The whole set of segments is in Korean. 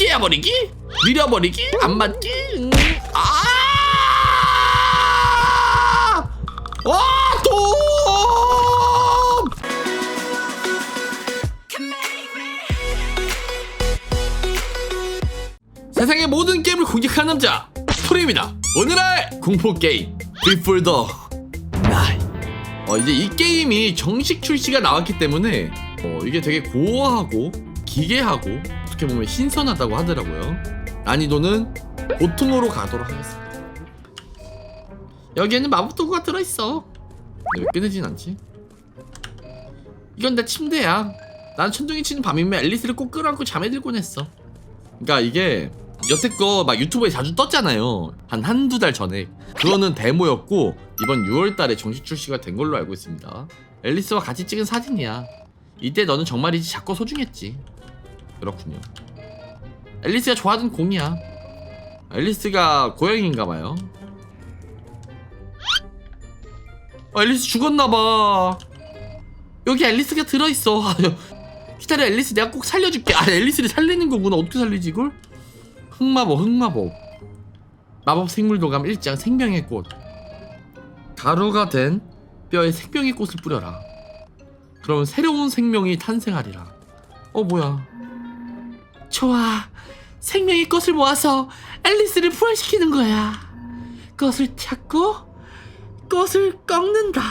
피해버리기? 밀어버리기? 안 맞기? 음, 아! 와, 돔! 세상의 모든 게임을 공격하는 남자 토리입니다. 오늘의 공포 게임 the Night. 어, 이제 이 게임이 정식 출시가 나왔기 때문에 어, 이게 되게 고어하고 기괴하고 어떻게 보면 신선하다고 하더라고요. 난이도는 보통으로 가도록 하겠습니다. 여기에는 마법 도구가 들어있어. 왜 끊어진 않지? 이건 내 침대야. 난 천둥이 치는 밤이면 앨리스를 꼭 끌어안고 잠에 들곤 했어. 그러니까 이게 여태껏 막 유튜브에 자주 떴잖아요. 한 한두 달 전에. 그거는 데모였고 이번 6월 달에 정식 출시가 된 걸로 알고 있습니다. 앨리스와 같이 찍은 사진이야. 이때 너는 정말이지 작고 소중했지. 그렇군요. 앨리스가 좋아하던 공이야. 앨리스가 고양이인가 봐요. 어, 앨리스 죽었나봐. 여기 앨리스가 들어있어. 아, 기다려 앨리스 내가 꼭 살려줄게. 아 앨리스를 살리는 거구나. 어떻게 살리지 이걸? 흑마법 흑마법. 마법 생물도감 1장 생명의 꽃. 가루가 된 뼈에 생명의 꽃을 뿌려라. 그럼 새로운 생명이 탄생하리라. 어 뭐야? 좋아. 생명의 꽃을 모아서 앨리스를 부활시키는 거야. 꽃을 찾고 꽃을 꺾는다.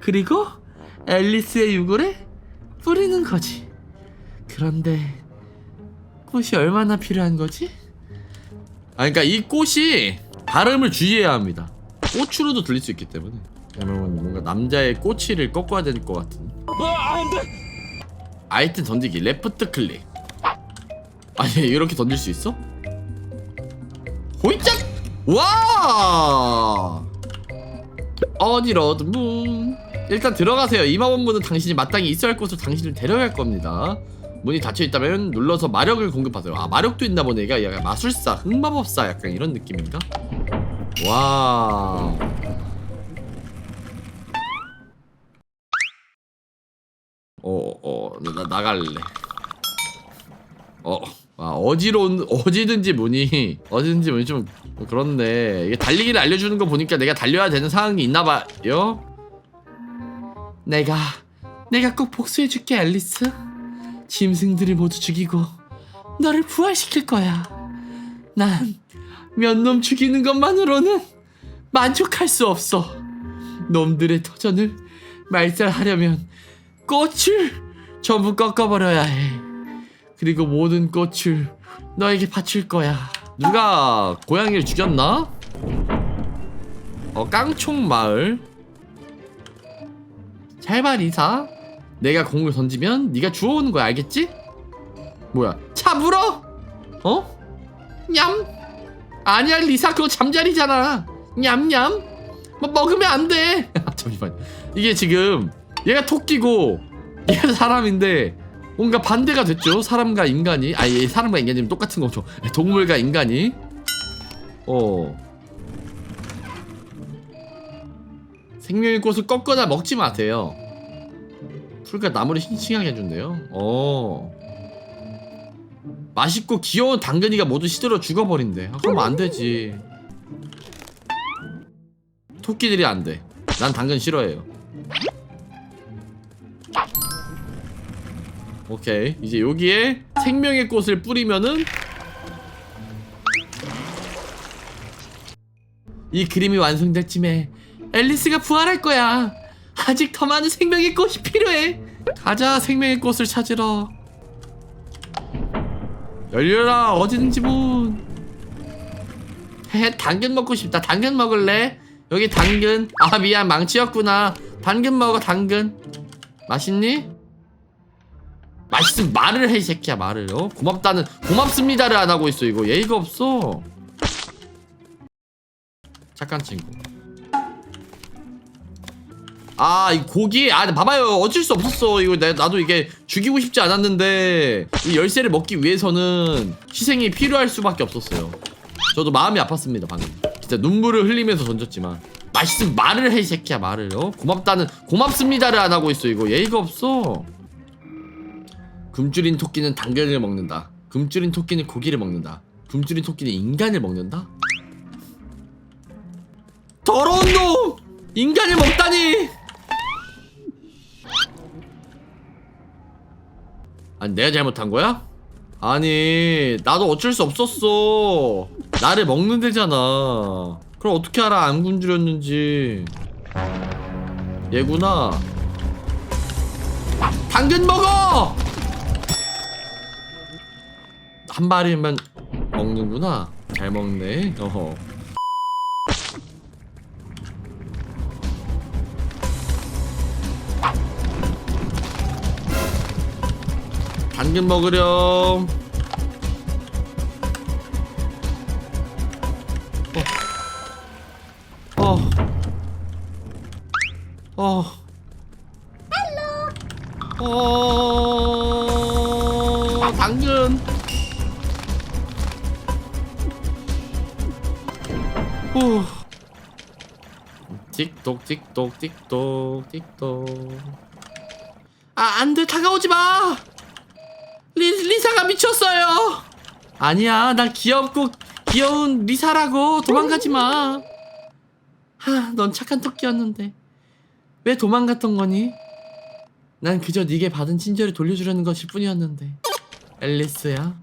그리고 앨리스의 유골에 뿌리는 거지. 그런데 꽃이 얼마나 필요한 거지? 아 그러니까 이 꽃이 발음을 주의해야 합니다. 꽃으로도 들릴 수 있기 때문에. 그러면 뭔가 남자의 꼬치를 꺾어야 될 것 같은. 아이템 던지기 레프트 클릭. 아니 이렇게 던질 수 있어? 호이짝! 와! 어디로든 문. 일단 들어가세요. 이 마법문은 당신이 마땅히 있어야 할 곳으로 당신을 데려갈 겁니다. 문이 닫혀 있다면 눌러서 마력을 공급하세요. 아 마력도 있나 보네. 이게 약간 마술사, 흑마법사 약간 이런 느낌인가? 와. 어, 어, 나 나갈래. 어, 아, 어지러운, 어디든지 문이, 어디든지 문이 좀 그런데, 이게 달리기를 알려주는 거 보니까 내가 달려야 되는 상황이 있나 봐요? 내가, 내가 꼭 복수해줄게, 앨리스. 짐승들을 모두 죽이고, 너를 부활시킬 거야. 난, 몇 놈 죽이는 것만으로는 만족할 수 없어. 놈들의 터전을 말살하려면, 꽃을 전부 꺾어버려야 해. 그리고 모든 꽃을 너에게 바칠 거야. 누가 고양이를 죽였나? 어, 깡총 마을. 잘봐 리사. 내가 공을 던지면 네가 주워오는 거야, 알겠지? 뭐야? 차 물어? 어? 냠. 아니야, 리사 그거 잠자리잖아. 냠냠. 뭐 먹으면 안 돼. 아, 잠시만. 이게 지금 얘가 토끼고 얘가 사람인데 뭔가 반대가 됐죠? 사람과 인간이? 아니 사람과 인간이면 똑같은 거죠. 동물과 인간이? 어. 생명의 꽃을 꺾거나 먹지 마세요. 풀과 나무를 싱싱하게 해준대요. 어. 맛있고 귀여운 당근이가 모두 시들어 죽어버린대. 아, 그러면 안 되지. 토끼들이 안돼난 당근 싫어해요 오케이. 이제 여기에 생명의 꽃을 뿌리면은 이 그림이 완성될 쯤에 앨리스가 부활할 거야. 아직 더 많은 생명의 꽃이 필요해. 가자 생명의 꽃을 찾으러. 열려라 어디든지 문 헤 당근 먹고 싶다. 당근 먹을래? 여기 당근. 아 미안 망치였구나. 당근 먹어 당근. 맛있니? 맛있으면 말을 해 이 새끼야 말을. 어? 고맙다는 고맙습니다를 안 하고 있어 이거. 예의가 없어. 착한 친구. 아 이 고기 아 봐봐요. 어쩔 수 없었어. 이거 내, 나도 이게 죽이고 싶지 않았는데 이 열쇠를 먹기 위해서는 희생이 필요할 수밖에 없었어요. 저도 마음이 아팠습니다 방금. 진짜 눈물을 흘리면서 던졌지만. 맛있으면 말을 해 이 새끼야 말을. 어? 고맙다는 고맙습니다를 안 하고 있어 이거. 예의가 없어 금줄인 토끼는 당근을 먹는다. 금줄인 토끼는 고기를 먹는다. 금줄인 토끼는 인간을 먹는다? 더러운 놈! 인간을 먹다니! 아니 내가 잘못한 거야? 아니 나도 어쩔 수 없었어 나를 먹는 데잖아 그럼 어떻게 알아 안 굶주렸는지 얘구나 당근 먹어! 한 마리만 먹는구나 잘 먹네 어허 당근 먹으렴 어. 어. 어. 어. 당근. 후. 틱톡 틱톡 틱톡 틱톡. 아, 안 돼. 다가오지 마. 리, 리사가 미쳤어요. 아니야, 난 귀엽고 귀여운 리사라고 도망가지 마. 하, 넌 착한 토끼였는데 왜 도망갔던 거니? 난 그저 네게 받은 친절을 돌려주려는 것일 뿐이었는데. 앨리스야.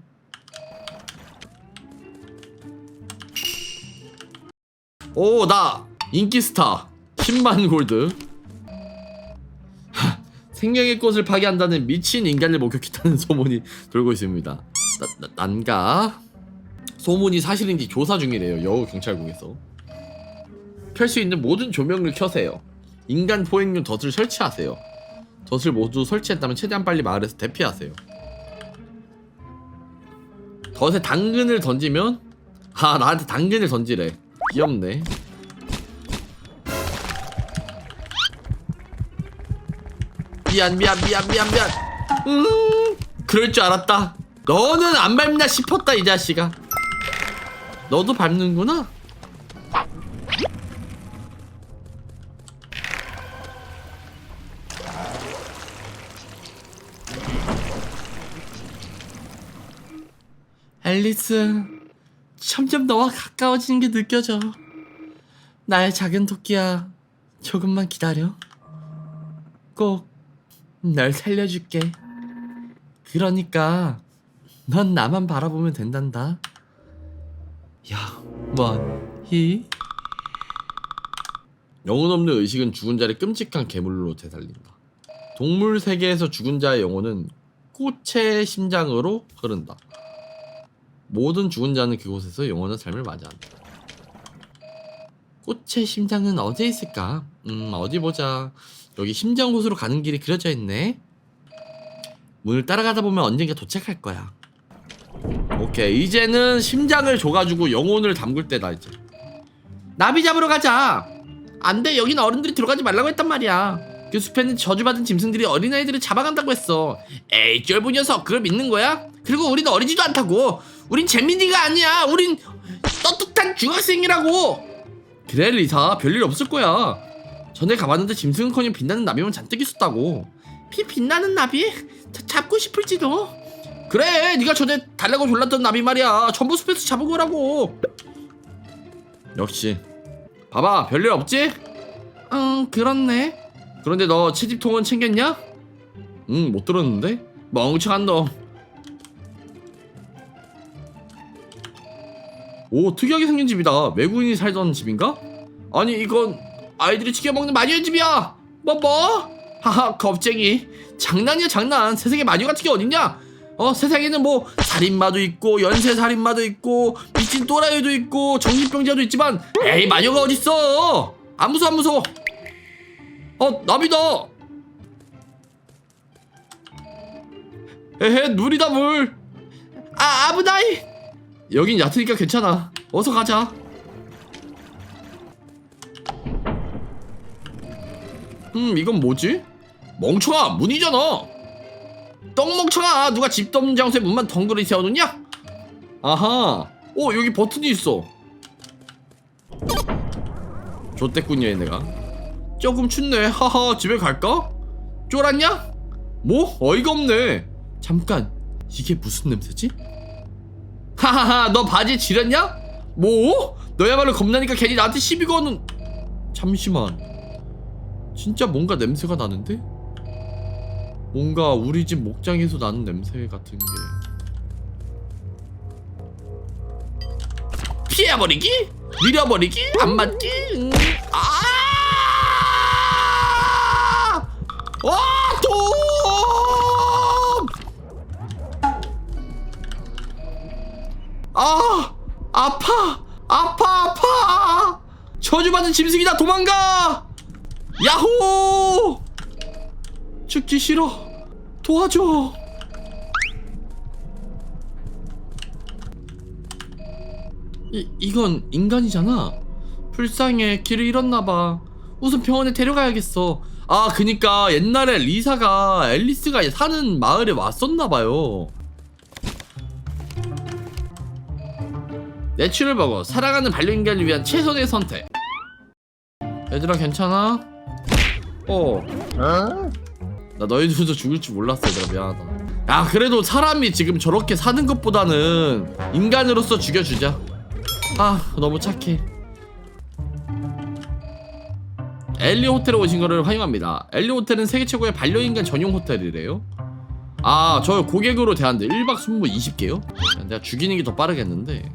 오, 나 인기 스타 10만 골드. 하, 생명의 꽃을 파괴한다는 미친 인간을 목격했다는 소문이 돌고 있습니다. 나, 나, 난가? 소문이 사실인지 조사 중이래요. 여우 경찰국에서. 켤수 있는 모든 조명을 켜세요. 인간 포획용 덫을 설치하세요. 덫을 모두 설치했다면 최대한 빨리 마을에서 대피하세요. 덫에 당근을 던지면 아 나한테 당근을 던지래. 귀엽네. 미안 미안 미안 미안 미안. 음 그럴 줄 알았다. 너는 안 밟나 싶었다 이 자식아. 너도 밟는구나. 앨리스, 점점 너와 가까워지는 게 느껴져. 나의 작은 토끼야, 조금만 기다려. 꼭 널 살려줄게. 그러니까 넌 나만 바라보면 된단다. 야, 원히 영혼 없는 의식은 죽은 자를 끔찍한 괴물로 되살린다. 동물 세계에서 죽은 자의 영혼은 꽃의 심장으로 흐른다. 모든 죽은 자는 그곳에서 영원한 삶을 맞이한다. 꽃의 심장은 어디에 있을까? 음, 어디 보자. 여기 심장 곳으로 가는 길이 그려져 있네. 문을 따라가다 보면 언젠가 도착할 거야. 오케이, 이제는 심장을 줘가지고 영혼을 담글 때다 이제. 나비 잡으러 가자. 안 돼, 여긴 어른들이 들어가지 말라고 했단 말이야. 그 숲에는 저주받은 짐승들이 어린아이들을 잡아간다고 했어. 에이, 쫄부 녀석, 그걸 믿는 거야? 그리고 우린 어리지도 않다고. 우린 재민이가 아니야. 우린 떳떳한 중학생이라고. 그래, 리사. 별일 없을 거야. 전에 가봤는데 짐승은커녕 빛나는 나비만 잔뜩 있었다고. 피 빛나는 나비? 자, 잡고 싶을지도. 그래, 네가 전에 달라고 졸랐던 나비 말이야. 전부 숲에서 잡은 거라고. 역시. 봐봐, 별일 없지? 응, 그렇네. 그런데 너 채집통은 챙겼냐? 응, 못 들었는데? 멍청한 놈. 오, 특이하게 생긴 집이다. 외국인이 살던 집인가? 아니, 이건 아이들이 지켜 먹는 마녀의 집이야. 뭐 뭐? 하하, 겁쟁이. 장난이야, 장난. 세상에 마녀 같은 게 어딨냐? 어, 세상에는 뭐 살인마도 있고 연쇄 살인마도 있고 미친 또라이도 있고 정신병자도 있지만 에이, 마녀가 어딨어? 안 무서워, 안 무서워. 어, 나비다. 에헤, 물이다 물. 아, 아부다이. 여긴 얕으니까 괜찮아. 어서 가자. 음, 이건 뭐지? 멍청아, 문이잖아. 똥멍청아, 누가 집 없는 장소에 문만 덩그러니 세워놓냐? 아하. 오, 여기 버튼이 있어. 좋댔군요, 얘네가. 조금 춥네. 하하, 집에 갈까? 쫄았냐? 뭐? 어이가 없네. 잠깐, 이게 무슨 냄새지? 하하하 너 바지에 지렸냐? 뭐? 너야말로 겁나니까 괜히 나한테 시비 거는 잠시만 진짜 뭔가 냄새가 나는데? 뭔가 우리 집 목장에서 나는 냄새 같은 게 피해버리기? 밀어버리기? 안 맞기? 음. 아! 와! 아! 아파! 아파! 아파! 저주받은 짐승이다! 도망가! 야호! 죽기 싫어! 도와줘! 이, 이건 인간이잖아. 불쌍해. 길을 잃었나봐. 우선 병원에 데려가야겠어. 아, 그니까 옛날에 리사가 앨리스가 사는 마을에 왔었나봐요. 내추럴 버거. 사랑하는 반려인간을 위한 최선의 선택. 얘들아, 괜찮아? 어. 나 너희들도 죽을 줄 몰랐어, 얘들아. 미안하다. 야, 그래도 사람이 지금 저렇게 사는 것보다는 인간으로서 죽여주자. 아 너무 착해 엘리 호텔에 오신 거를 환영합니다 엘리 호텔은 세계 최고의 반려인간 전용 호텔이래요 아 저 고객으로 대한대 1박 순무 20개요? 내가 죽이는 게 더 빠르겠는데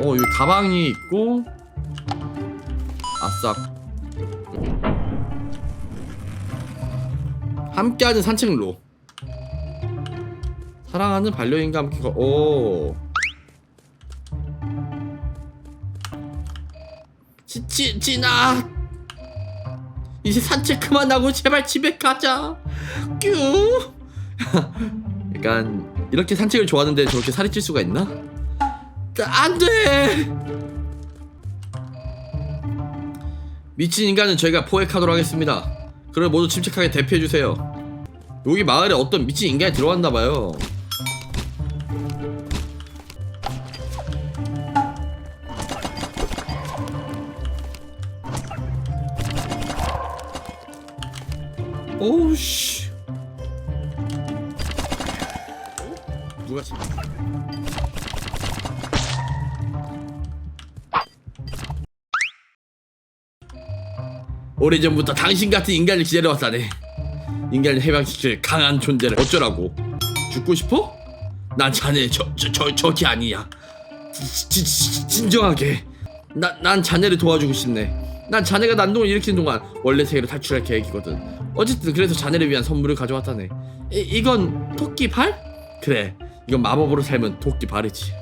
어 여기 가방이 있고 아싸. 함께하는 산책로. 사랑하는 반려인과 함께 거... 오. 지, 지, 진아 이제 산책 그만하고 제발 집에 가자. 뀨. 약간 이렇게 산책을 좋아하는데 저렇게 살이 찔 수가 있나? 안 돼. 미친 인간은 저희가 포획하도록 하겠습니다. 그럼 모두 침착하게 대피해주세요. 여기 마을에 어떤 미친 인간이 들어왔나봐요. 오우 씨. 누가 지 오래전부터 당신 같은 인간을 기다려왔다네. 인간을 해방시킬 강한 존재를 어쩌라고? 죽고 싶어? 난 자네 저, 저, 저, 저기 아니야. 지, 지, 지, 진정하게. 나, 난 자네를 도와주고 싶네. 난 자네가 난동을 일으키는 동안 원래 세계로 탈출할 계획이거든. 어쨌든 그래서 자네를 위한 선물을 가져왔다네. 이, 이건 토끼 발? 그래. 이건 마법으로 삶은 토끼 발이지.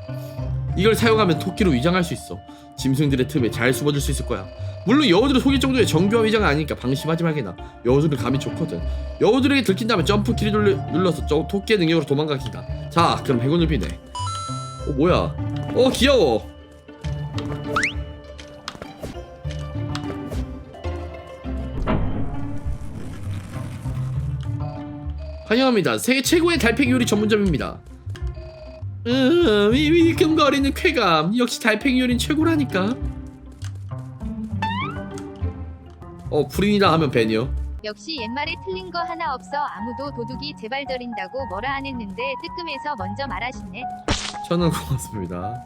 이걸 사용하면 토끼로 위장할 수 있어. 짐승들의 틈에 잘 숨어들 수 있을 거야 물론 여우들을 속일 정도의 정교한 위장은 아니니까 방심하지 말게나 여우들은 감이 좋거든 여우들에게 들킨다면 점프키를 눌러, 눌러서 저 토끼의 능력으로 도망가기다 자 그럼 행운을 비네 어 뭐야 어 귀여워 환영합니다. 세계 최고의 달팽이 요리 전문점입니다. 음, 이 위금거리는 쾌감. 역시 달팽이 요리는 최고라니까. 어, 불인이다 하면 벤이요. 역시 옛말에 틀린 거 하나 없어 아무도 도둑이 재발저린다고 뭐라 안 했는데 뜨끔해서 먼저 말하시네. 저는 고맙습니다.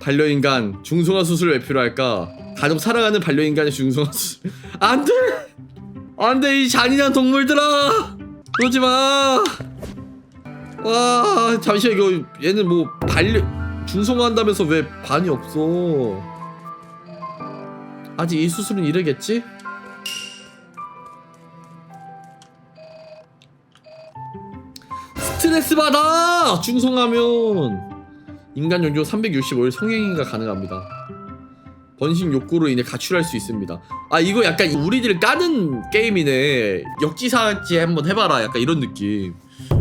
반려인간 중성화 수술 왜 필요할까? 가족 사랑하는 반려인간의 중성화 수술 안돼 안돼 이 잔인한 동물들아 그러지 마. 와 잠시만 이거 얘는 뭐 반려 중성화한다면서 왜 반이 없어? 아직 이 수술은 이르겠지? 스트레스 받아! 중성하면 인간 연조 365일 성행위가 가능합니다. 번식 욕구로 인해 가출할 수 있습니다. 아 이거 약간 우리들 까는 게임이네. 역지사지 한번 해봐라. 약간 이런 느낌.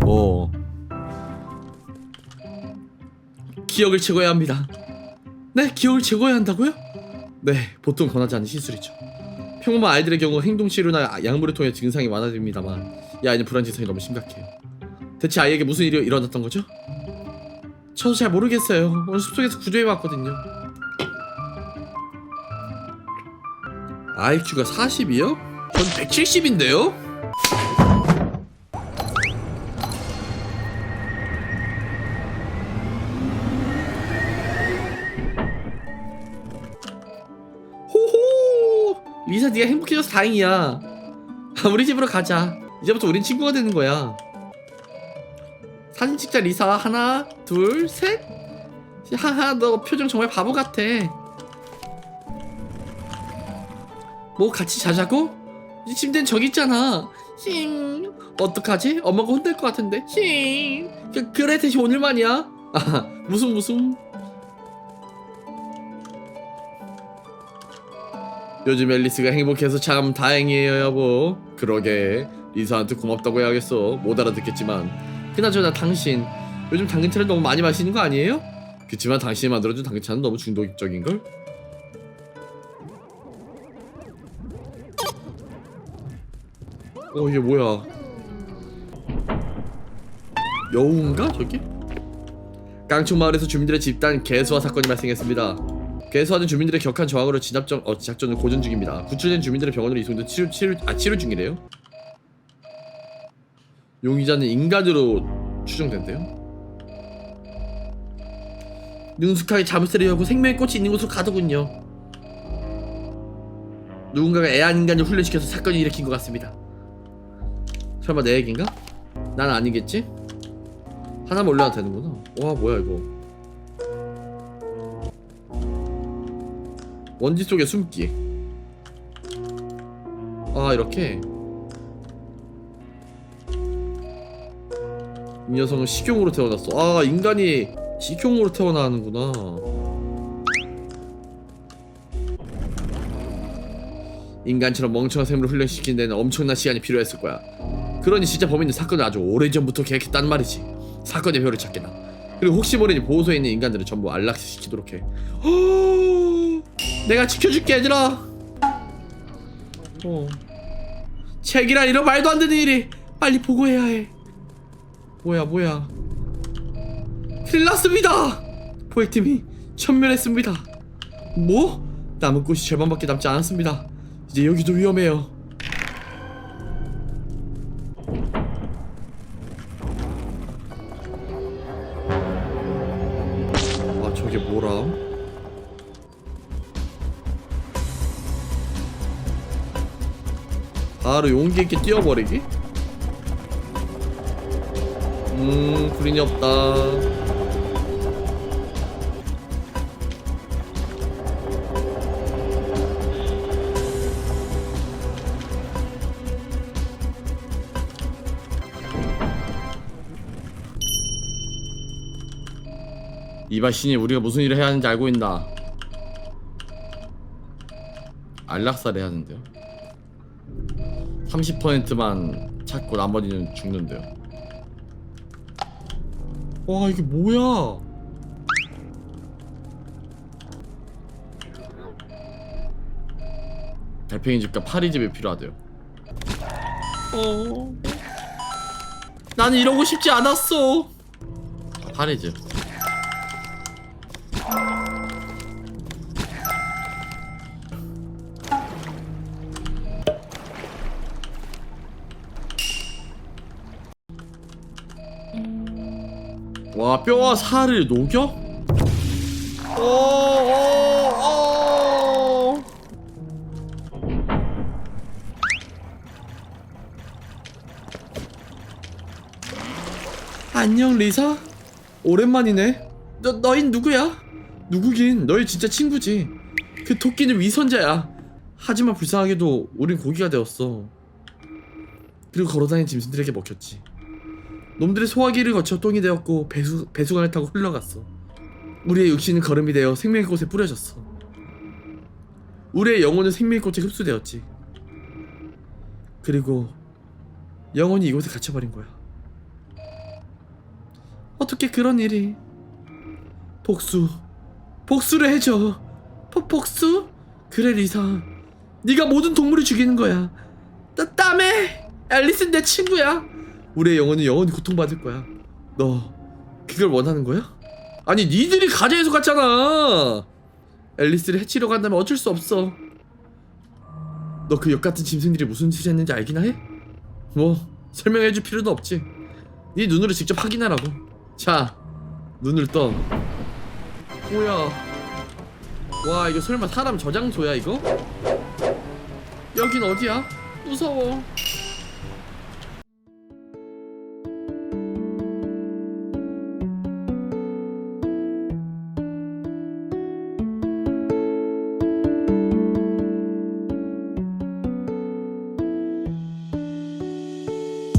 어. 기억을 채워야 합니다. 네, 기억을 채워야 한다고요? 네, 보통 권하지 않는 시술이죠. 평범한 아이들의 경우 행동 치료나 약물을 통해 증상이 완화됩니다만 이 아이는 불안 증상이 너무 심각해요. 대체 아이에게 무슨 일이 일어났던 거죠? 저도 잘 모르겠어요. 오늘 숲속에서 구조해 왔거든요. IQ가 40이요? 전 170인데요? 행복해져서 다행이야. 우리 집으로 가자. 이제부터 우린 친구가 되는 거야. 사진 찍자 리사. 하나 둘셋. 하하 너 표정 정말 바보 같아. 뭐 같이 자자고? 이 침대는 저기 있잖아. 힝. 어떡하지? 엄마가 혼날 것 같은데. 힝. 그, 그래 대신 오늘만이야. 아 무슨 무슨 요즘 앨리스가 행복해서 참 다행이에요 여보 그러게 리사한테 고맙다고 해야겠어 못 알아듣겠지만 그나저나 당신 요즘 당근차를 너무 많이 마시는 거 아니에요? 그치만 당신이 만들어준 당근차는 너무 중독적인걸? 어 이게 뭐야 여우인가 저기? 깡총마을에서 주민들의 집단 개수화 사건이 발생했습니다. 개수화는 주민들의 격한 저항으로 진압정 어, 작전을 고전 중입니다. 구출된 주민들의 병원으로 이송돼 치료 치료 아 치료 중이래요. 용의자는 인간으로 추정된대요. 능숙하게 자물쇠를 열고 생명의 꽃이 있는 곳으로 가더군요. 누군가가 애완 인간을 훈련시켜서 사건을 일으킨 것 같습니다. 설마 내 얘긴가? 난 아니겠지? 하나만 올려도 되는구나. 와 뭐야 이거. 원지 속에 숨기. 아 이렇게. 이 녀석은 식용으로 태어났어. 아 인간이 식용으로 태어나는구나. 인간처럼 멍청한 생물을 훈련시키는 데는 엄청난 시간이 필요했을 거야. 그러니 진짜 범인은 사건을 아주 오래전부터 계획했단 말이지. 사건의 표를 찾겠다. 그리고 혹시 모르니 보호소에 있는 인간들을 전부 안락시키도록 해. 허... 내가 지켜줄게 얘들아. 어. 책이라 이런 말도 안 되는 일이 빨리 보고해야 해. 뭐야 뭐야. 큰일 났습니다. 포획팀이 천멸했습니다. 뭐? 남은 꽃이 절반밖에 남지 않았습니다. 이제 여기도 위험해요. 용기 있게 뛰어버리기? 음 불인이 없다 이바신이 우리가 무슨 일을 해야 하는지 알고 있나? 안락사를 해야 하는데요. 30%만 찾고 나머지는 죽는데요. 와 이게 뭐야? 달팽이 집과 파리 집이 필요하대요. 어. 나는 이러고 싶지 않았어. 아, 파리 집. 와 뼈와 살을 녹여? 어, 오, 오, 오. 안녕 리사 오랜만이네 너, 너흰 누구야? 누구긴 너희 진짜 친구지 그 토끼는 위선자야 하지만 불쌍하게도 우린 고기가 되었어 그리고 걸어다니는 짐승들에게 먹혔지 놈들의 소화기를 거쳐 똥이 되었고 배수, 배수관을 타고 흘러갔어. 우리의 육신은 걸음이 되어 생명의 꽃에 뿌려졌어. 우리의 영혼은 생명의 꽃에 흡수되었지. 그리고 영혼이 이곳에 갇혀버린 거야. 어떻게 그런 일이? 복수. 복수를 해줘. 포, 복수? 그래 리사. 네가 모든 동물을 죽이는 거야. 나 땀에. 앨리스는 내 친구야. 우리의 영혼은 영원히 고통받을 거야. 너 그걸 원하는 거야? 아니 니들이 가재에서 갔잖아. 앨리스를 해치려 간다면 어쩔 수 없어. 너 그 역같은 짐승들이 무슨 짓을 했는지 알기나 해? 뭐 설명해줄 필요도 없지. 네 눈으로 직접 확인하라고. 자 눈을 떠. 뭐야? 와 이거 설마 사람 저장소야 이거? 여긴 어디야? 무서워